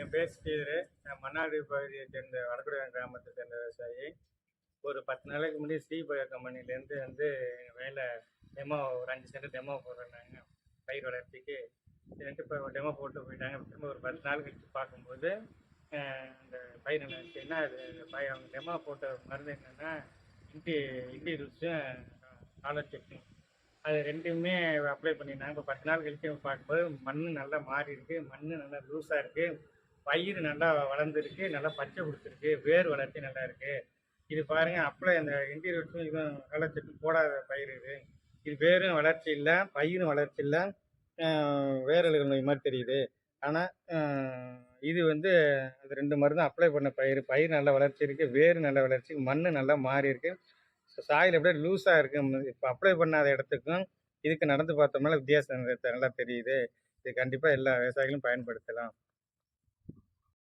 என் பேர் ஸ்ரீதர். நான் மன்னாடி பகுதியை சேர்ந்த வடக்குடியான் கிராமத்தை சேர்ந்த விவசாயி. ஒரு பத்து நாளைக்கு முன்னாடி ஸ்ரீபயர் கம்பெனிலேருந்து வந்து எங்கள் வேலை டெமோ ஒரு அஞ்சு சென்ட் டெமோ போடுறாங்க பயிர் வளர்ச்சிக்கு. ரெண்டு இப்போ டெமோ போட்டு போயிட்டாங்க. திரும்ப ஒரு பத்து நாள் கழிச்சு பார்க்கும்போது அந்த பயிர் நல்லா அது? பய அவங்க டெமோ போட்ட மருந்து என்னென்னா இண்டி இண்டி ருச்சும் காலர் அது ரெண்டுமே அப்ளை பண்ணியிருந்தாங்க. இப்போ பத்து நாள் கழித்து பார்க்கும்போது மண் நல்லா மாறி இருக்குது மண் நல்லா லூஸாக இருக்குது பயிர் நல்லா வளர்ந்துருக்கு நல்லா பச்சை கொடுத்துருக்கு வேர் வளர்ச்சி நல்லா இருக்கு. இது பாருங்க அப்ளை அந்த இன்டீரியர்ஸும் இதுவும் வளர்ச்சிட்டு போடாத பயிர் இது. இது வேரும் வளர்ச்சி இல்லை பயிரும் வளர்ச்சி இல்லை. வேரழுகள் நோய் மாதிரி தெரியுது. ஆனால் இது வந்து அது ரெண்டு மருந்து அப்ளை பண்ண பயிர். பயிர் நல்லா வளர்ச்சி இருக்கு வேர் நல்ல வளர்ச்சி மண் நல்லா மாறி இருக்கு. சாயில் அப்படியே லூஸாக இருக்கும் இப்போ அப்ளை பண்ணாத இடத்துக்கும் இதுக்கு நடந்து பார்த்தோம்னால வித்தியாசம் நல்லா தெரியுது. இது கண்டிப்பாக எல்லா விவசாயிகளும் பயன்படுத்தலாம்.